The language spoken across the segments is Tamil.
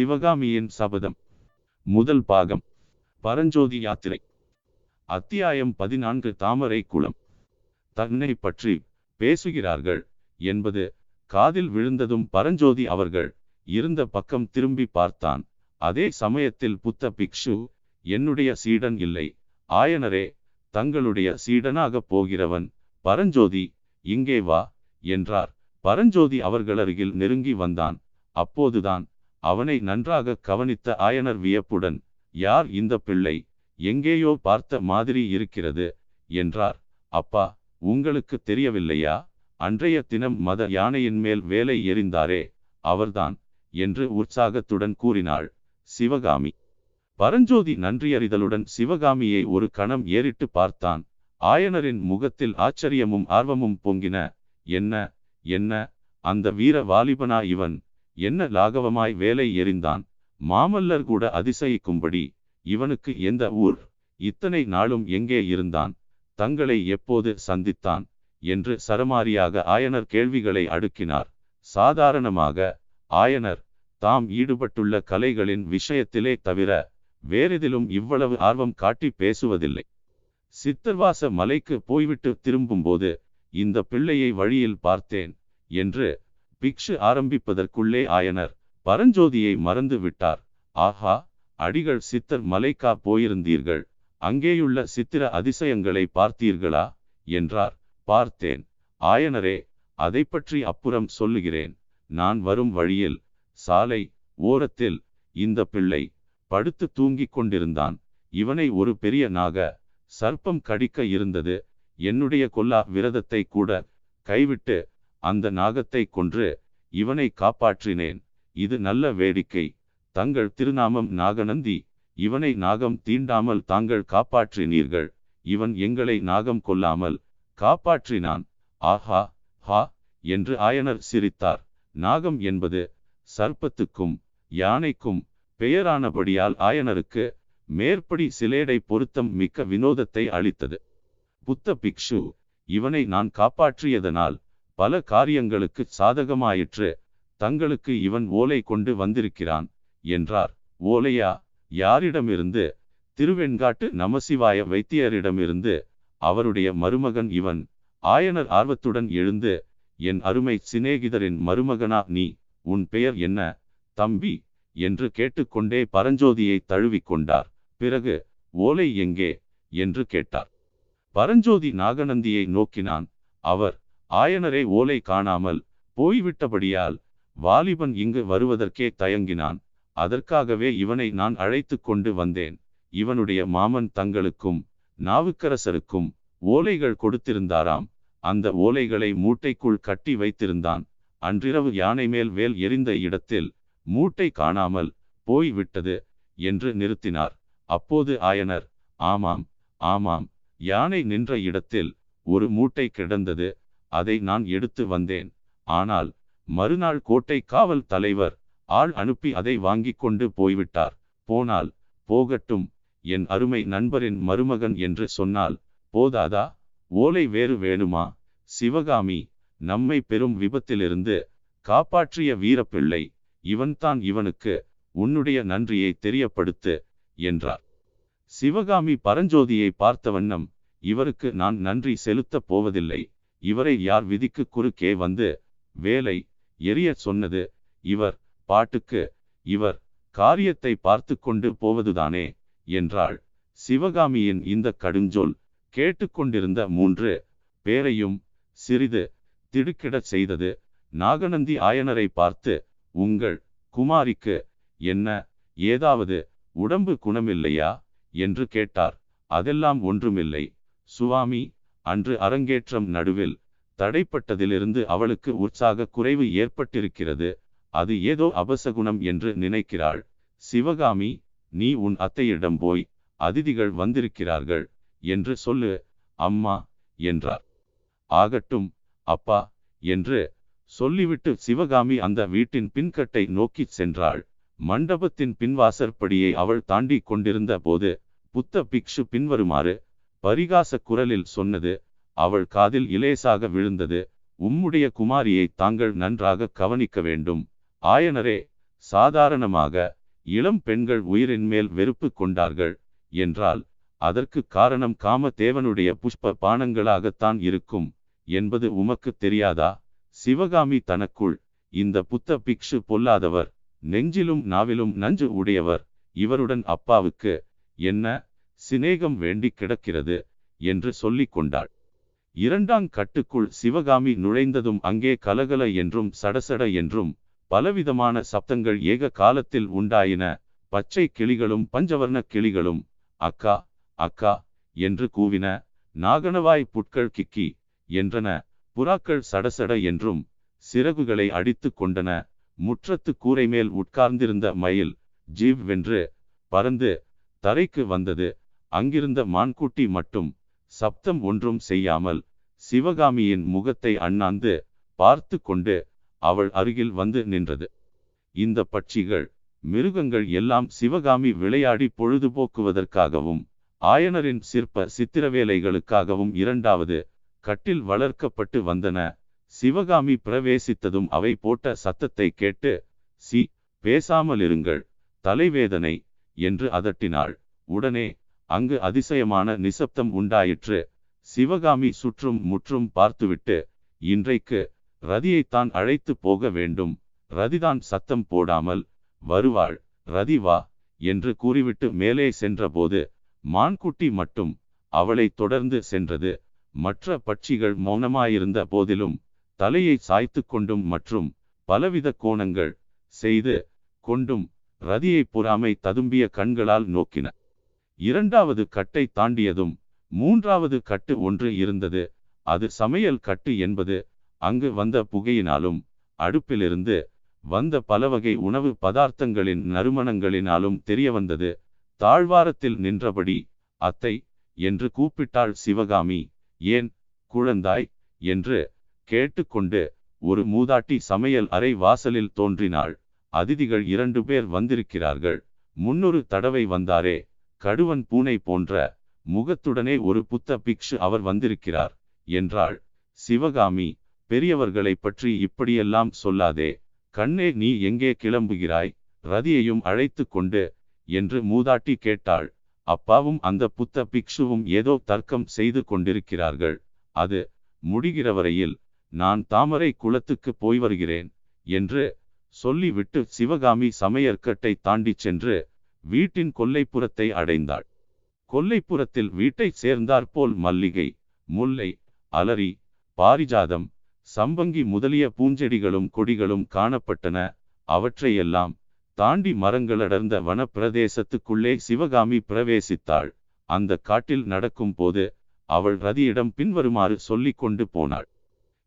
சிவகாமியின் சபதம். முதல் பாகம். பரஞ்சோதி யாத்திரை. அத்தியாயம் பதினான்கு தாமரை குளம். தன்னை பற்றி பேசுகிறார்கள் என்பது காதில் விழுந்ததும் பரஞ்சோதி அவர்கள் இருந்த பக்கம் திரும்பி பார்த்தான். அதே சமயத்தில் புத்த பிக்ஷு என்னுடைய சீடன் இல்லை. ஆயனரே தங்களுடைய சீடனாகப் போகிறவன் பரஞ்சோதி. இங்கே வா என்றார். பரஞ்சோதி அவர்களருகில் நெருங்கி வந்தான். அப்போதுதான் அவனை நன்றாக கவனித்த ஆயனர் வியப்புடன் யார் இந்த பிள்ளை? எங்கேயோ பார்த்த மாதிரி இருக்கிறது என்றார். அப்பா உங்களுக்கு தெரியவில்லையா? அன்றைய தினம் மத யானையின் மேல் வேலை எறிந்தாரே அவர்தான் என்று உற்சாகத்துடன் கூறினாள் சிவகாமி. பரஞ்சோதி நன்றியறிதலுடன் சிவகாமியை ஒரு கணம் ஏறிட்டு பார்த்தான். ஆயனரின் முகத்தில் ஆச்சரியமும் ஆர்வமும் பொங்கின. என்ன? என்ன? அந்த வீர வாலிபனா இவன்? என்ன லாகவமாய் வேலை எறிந்தான். மாமல்லர் கூட அதிசயிக்கும்படி இவனுக்கு எந்த ஊர்? இத்தனை நாளும் எங்கே இருந்தான்? தங்களை எப்போது சந்தித்தான்? என்று சரமாரியாக ஆயனர் கேள்விகளை அடுக்கினார். சாதாரணமாக ஆயனர் தாம் ஈடுபட்டுள்ள கலைகளின் விஷயத்திலே தவிர வேறெதிலும் இவ்வளவு ஆர்வம் காட்டி பேசுவதில்லை. சித்தர்வாச மலைக்கு போய்விட்டு திரும்பும்போது இந்த பிள்ளையை வழியில் பார்த்தேன் என்று பிக்ஷு ஆரம்பிப்பதற்குள்ளே ஆயனர் பரஞ்சோதியை மறந்து விட்டார். ஆஹா அடிகள் சித்தர் மலைக்கா போயிருந்தீர்கள். அங்கேயுள்ள சித்திர அதிசயங்களை பார்த்தீர்களா? என்றார். பார்த்தேன். ஆயனரே அதை பற்றி அப்புறம் சொல்லுகிறேன். நான் வரும் வழியில் சாலை ஓரத்தில் இந்த பிள்ளை படுத்து தூங்கிக் கொண்டிருந்தான். இவனை ஒரு பெரிய நாக சர்ப்பம் கடிக்க இருந்தது. என்னுடைய கொல்லா விரதத்தை கூட கைவிட்டு அந்த நாகத்தை கொன்று இவனை காப்பாற்றினேன். இது நல்ல வேடிக்கை. தங்கள் திருநாமம் நாகநந்தி. இவனை நாகம் தீண்டாமல் தாங்கள் காப்பாற்றினீர்கள். இவன் எங்களை நாகம் கொல்லாமல் காப்பாற்றினான். ஆஹா ஹா என்று ஆயனர் சிரித்தார். நாகம் என்பது சர்ப்பத்துக்கும் யானைக்கும் பெயரானபடியால் ஆயனருக்கு மேற்படி சிலேடை பொருத்தம் மிக்க வினோதத்தை அளித்தது. புத்த பிக்ஷு இவனை நான் காப்பாற்றியதனால் பல காரியங்களுக்கு சாதகமாயிற்று. தங்களுக்கு இவன் ஓலை கொண்டு வந்திருக்கிறான் என்றார். ஓலையா? யாரிடமிருந்து? திருவெண்காட்டு நமசிவாய வைத்தியரிடமிருந்து. அவருடைய மருமகன் இவன். ஆயனர் ஆர்வத்துடன் எழுந்து என் அருமை சிநேகிதரின் மருமகனா நீ? உன் பெயர் என்ன? தம்பி? என்று கேட்டுக்கொண்டே பரஞ்சோதியை தழுவிக்கொண்டார். பிறகு ஓலை எங்கே? என்று கேட்டார். பரஞ்சோதி நாகநந்தியை நோக்கினான். அவர் ஆயனரே ஓலை காணாமல் போய்விட்டபடியால் வாலிபன் இங்கு வருவதற்கே தயங்கினான். அதற்காகவே இவனை நான் அழைத்து கொண்டு வந்தேன். இவனுடைய மாமன் தங்களுக்கும் நாவுக்கரசருக்கும் ஓலைகள் கொடுத்திருந்தாராம். அந்த ஓலைகளை மூட்டைக்குள் கட்டி வைத்திருந்தான். அன்றிரவு யானை மேல் வேல் எரிந்த இடத்தில் மூட்டை காணாமல் போய் விட்டது என்று நிறுத்தினார். அப்போது ஆயனர் ஆமாம் ஆமாம். யானை நின்ற இடத்தில் ஒரு மூட்டை கிடந்தது. அதை நான் எடுத்து வந்தேன். ஆனால் மறுநாள் கோட்டை காவல் தலைவர் ஆள் அனுப்பி அதை வாங்கி கொண்டு போய்விட்டார். போனால் போகட்டும் என் அருமை நண்பரின் மருமகன் என்று சொன்னால் போதாதா? ஓலை வேறு வேணுமா? சிவகாமி நம்மை பெரும் விபத்திலிருந்து காப்பாற்றிய வீரப்பிள்ளை இவன்தான் இவனுக்கு உன்னுடைய நன்றியை தெரியப்படுத்து என்றார். சிவகாமி பரஞ்சோதியை பார்த்த வண்ணம் இவருக்கு நான் நன்றி செலுத்தப் போவதில்லை. இவரை யார் விதிக்கு குறுக்கே வந்து வேலை எரிய சொன்னது? இவர் பாட்டுக்கு இவர் காரியத்தை பார்த்து கொண்டு போவதுதானே? என்றாள். சிவகாமியின் இந்த கடுஞ்சொல் கேட்டுக்கொண்டிருந்த மூன்று பேரையும் சிறிது திடுக்கிடச் செய்தது. நாகநந்தி ஆயனரை பார்த்து உங்கள் குமாரிக்கு என்ன? ஏதாவது உடம்பு குணமில்லையா? என்று கேட்டார். அதெல்லாம் ஒன்றுமில்லை. சுவாமி அன்று அரங்கேற்றம் நடுவில் தடைப்பட்டதிலிருந்து அவளுக்கு உற்சாக குறைவு ஏற்பட்டிருக்கிறது. அது ஏதோ அபசகுணம் என்று நினைக்கிறாள். சிவகாமி நீ உன் அத்தையிடம் போய் அதிதிகள் வந்திருக்கிறார்கள் என்று சொல்லு அம்மா என்றார். ஆகட்டும் அப்பா என்று சொல்லிவிட்டு சிவகாமி அந்த வீட்டின் பின்கட்டை நோக்கிச் சென்றாள். மண்டபத்தின் பின்வாசற்படியை அவள் தாண்டி கொண்டிருந்த போது புத்த பிக்ஷு பின்வருமாறு பரிகாச குரலில் சொன்னது அவள் காதில் இலேசாக விழுந்தது. உம்முடைய குமாரியை தாங்கள் நன்றாக கவனிக்க வேண்டும். ஆயனரே சாதாரணமாக இளம் பெண்கள் உயிரின் மேல் வெறுப்பு கொண்டார்கள் என்றால் அதற்கு காரணம் காமதேவனுடைய புஷ்ப பானங்களாகத்தான் இருக்கும் என்பது உமக்கு தெரியாதா? சிவகாமி தனக்குள் இந்த புத்த பிக்ஷு பொல்லாதவர் நெஞ்சிலும் நாவிலும் நஞ்சு உடையவர். இவருடன் அப்பாவுக்கு என்ன சிநேகம் வேண்டி கிடக்கிறது என்று சொல்லிக் கொண்டாள். இரண்டாம் கட்டுக்குள் சிவகாமி நுழைந்ததும் அங்கே கலகல என்றும் சடசட என்றும் பலவிதமான சப்தங்கள் ஏக காலத்தில் உண்டாயின. பச்சை கிளிகளும் பஞ்சவர்ண கிளிகளும் அக்கா அக்கா என்று கூவின. நாகனவாய் புட்கள் கிக்கி என்றன. புறாக்கள் சடசட என்றும் சிறகுகளை அடித்து கொண்டன. முற்றத்து கூரை மேல் உட்கார்ந்திருந்த மயில் ஜீவ் வென்று பறந்து தரைக்கு வந்தது. அங்கிருந்த மான்குட்டி மட்டும் சப்தம் ஒன்றும் செய்யாமல் சிவகாமியின் முகத்தை அண்ணாந்து பார்த்து கொண்டு அவள் அருகில் வந்து நின்றது. இந்த பட்சிகள் மிருகங்கள் எல்லாம் சிவகாமி விளையாடி பொழுதுபோக்குவதற்காகவும் ஆயனரின் சிற்ப சித்திரவேலைகளுக்காகவும் இரண்டாவது கட்டில் வளர்க்கப்பட்டு வந்தன. சிவகாமி பிரவேசித்ததும் அவை போட்ட சத்தத்தை கேட்டு சி பேசாமலிருங்கள் தலைவேதனை என்று அதட்டினாள். உடனே அங்கு அதிசயமான நிசப்தம் உண்டாயிற்று. சிவகாமி சுற்றும் முற்றும் பார்த்துவிட்டு இன்றைக்கு ரதியைத்தான் அழைத்து போக வேண்டும். ரதிதான் சத்தம் போடாமல் வருவாள் ரதி வா என்று கூறிவிட்டு மேலே சென்றபோது மான்குட்டி மட்டும் அவளை தொடர்ந்து சென்றது. மற்ற பட்சிகள் மௌனமாயிருந்த போதிலும் தலையை சாய்த்து கொண்டும் மற்றும் பலவித கோணங்கள் செய்து கொண்டும் ரதியை பொறாமை ததும்பிய கண்களால் நோக்கின. இரண்டாவது கட்டை தாண்டியதும் மூன்றாவது கட்டு ஒன்று இருந்தது. அது சமையல் கட்டு என்பது அங்கு வந்த புகையினாலும் அடுப்பிலிருந்து வந்த பலவகை உணவு பதார்த்தங்களின் நறுமணங்களினாலும் தெரிய வந்தது தாழ்வாரத்தில் நின்றபடி அத்தை என்று கூப்பிட்டாள் சிவகாமி ஏன் குழந்தாய்? என்று கேட்டுக்கொண்டு ஒரு மூதாட்டி சமையல் அறை வாசலில் தோன்றினாள். அதிதிகள் இரண்டு பேர் வந்திருக்கிறார்கள். முன்னொரு தடவை வந்தாரே கடுவன் பூனை போன்ற முகத்துடனே ஒரு புத்த பிக்ஷு அவர் வந்திருக்கிறார் என்றாள். சிவகாமி பெரியவர்களை பற்றி இப்படியெல்லாம் சொல்லாதே கண்ணே நீ எங்கே கிளம்புகிறாய் ரதியையும் அழைத்து கொண்டு என்று மூதாட்டி கேட்டாள். அப்பாவும் அந்த புத்த பிக்ஷுவும் ஏதோ தர்க்கம் செய்து கொண்டிருக்கிறார்கள். அது முடிகிற வரையில் நான் தாமரை குளத்துக்கு போய் வருகிறேன் என்று சொல்லிவிட்டு சிவகாமி சமையற்கட்டை தாண்டிச் சென்று வீட்டின் கொல்லைப்புறத்தை அடைந்தாள். கொல்லைப்புறத்தில் வீட்டைச் சேர்ந்தாற்போல் மல்லிகை முல்லை அலரி பாரிஜாதம் சம்பங்கி முதலிய பூஞ்செடிகளும் கொடிகளும் காணப்பட்டன. அவற்றையெல்லாம் தாண்டி மரங்களடர்ந்த வனப்பிரதேசத்துக்குள்ளே சிவகாமி பிரவேசித்தாள். அந்த காட்டில் நடக்கும் போது அவள் ரதியிடம் பின்வருமாறு சொல்லிக் கொண்டு போனாள்.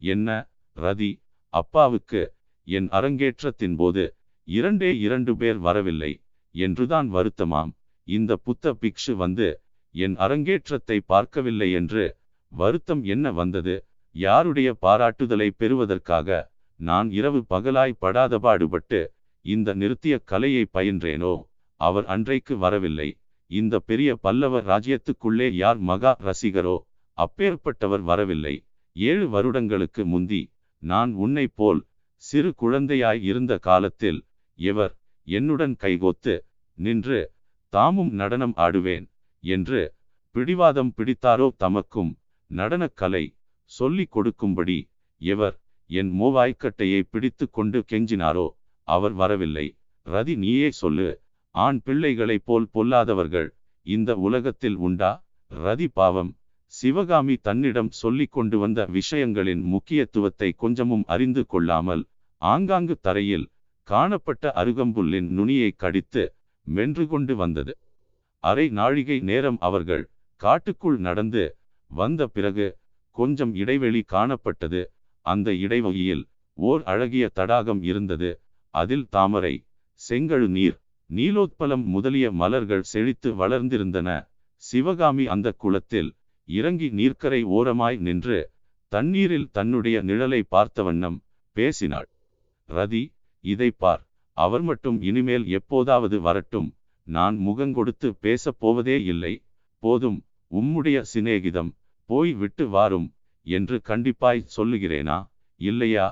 என்ன ரதி அப்பாவுக்கு என் அரங்கேற்றத்தின் போது இரண்டே இரண்டு பேர் வரவில்லை. என்றுதான் வருத்தமாம். இந்த புத்த பிக்ஷு வந்து என் அரங்கேற்றத்தை பார்க்கவில்லை என்று வருத்தம் என்ன வந்தது? யாருடைய பாராட்டுதலை பெறுவதற்காக நான் இரவு பகலாய் படாத பாடுபட்டு இந்த நிறுத்திய கலையை பயின்றேனோ? அவர் அன்றைக்கு வரவில்லை. இந்த பெரிய பல்லவ ராஜ்யத்துக்குள்ளே யார் மகா ரசிகரோ? அப்பேற்பட்டவர் வரவில்லை. ஏழு வருடங்களுக்கு முந்தி நான் உன்னை போல் சிறு குழந்தையாய் இருந்த காலத்தில் எவர் என்னுடன் கைகோத்து நின்று தாமும் நடனம் ஆடுவேன் என்று பிடிவாதம் பிடித்தாரோ தமக்கும் நடனக்கலை சொல்லிக் கொடுக்கும்படி எவர் என் மூவாய்க்கட்டையை பிடித்து கொண்டு கெஞ்சினாரோ அவர் வரவில்லை. ரதி நீயே சொல்லு ஆண் பிள்ளைகளைப் போல் பொல்லாதவர்கள் இந்த உலகத்தில் உண்டா? ரதி பாவம் சிவகாமி தன்னிடம் சொல்லிக் கொண்டு வந்த விஷயங்களின் முக்கியத்துவத்தை கொஞ்சமும் அறிந்து கொள்ளாமல் ஆங்காங்கு தரையில் காணப்பட்ட அருகம்புல்லின் நுனியை கடித்து மென்று கொண்டு வந்தது. அரை நாழிகை நேரம் அவர்கள் காட்டுக்குள் நடந்து வந்த பிறகு கொஞ்சம் இடைவெளி காணப்பட்டது. அந்த இடைவெளியில் ஓர் அழகிய தடாகம் இருந்தது. அதில் தாமரை செங்கழு நீர் நீலோத்பலம் முதலிய மலர்கள் செழித்து வளர்ந்திருந்தன. சிவகாமி அந்த குளத்தில் இறங்கி நீர்க்கரை ஓரமாய் நின்று தண்ணீரில் தன்னுடைய நிழலை பார்த்த வண்ணம் பேசினாள். ரதி இதை பார். அவர் மட்டும் இனிமேல் எப்போதாவது வரட்டும். நான் முகங்கொடுத்து பேசப் போவதே இல்லை. போதும் உம்முடைய சிநேகிதம் போய் விட்டு வாரும் என்று கண்டிப்பாய் சொல்லுகிறேனா? இல்லையா?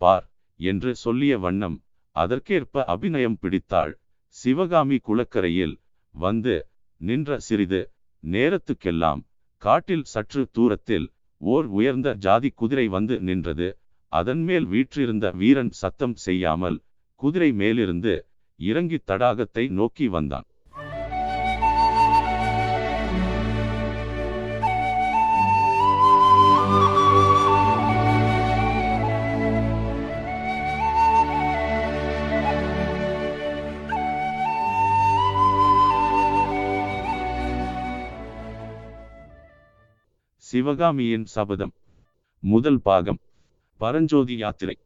பார் என்று சொல்லிய வண்ணம் அதற்கேற்ப அபிநயம் பிடித்தாள். சிவகாமி குளக்கரையில் வந்து நின்ற சிறிது நேரத்துக்கெல்லாம் காட்டில் சற்று தூரத்தில் ஓர் உயர்ந்த ஜாதி குதிரை வந்து நின்றது. அதன்மேல் வீற்றிருந்த வீரன் சத்தம் செய்யாமல் குதிரை மேலிருந்து இறங்கி தடாகத்தை நோக்கி வந்தான். சிவகாமியின் சபதம் முதல் பாகம் பரஞ்சோதி யாத்திரை.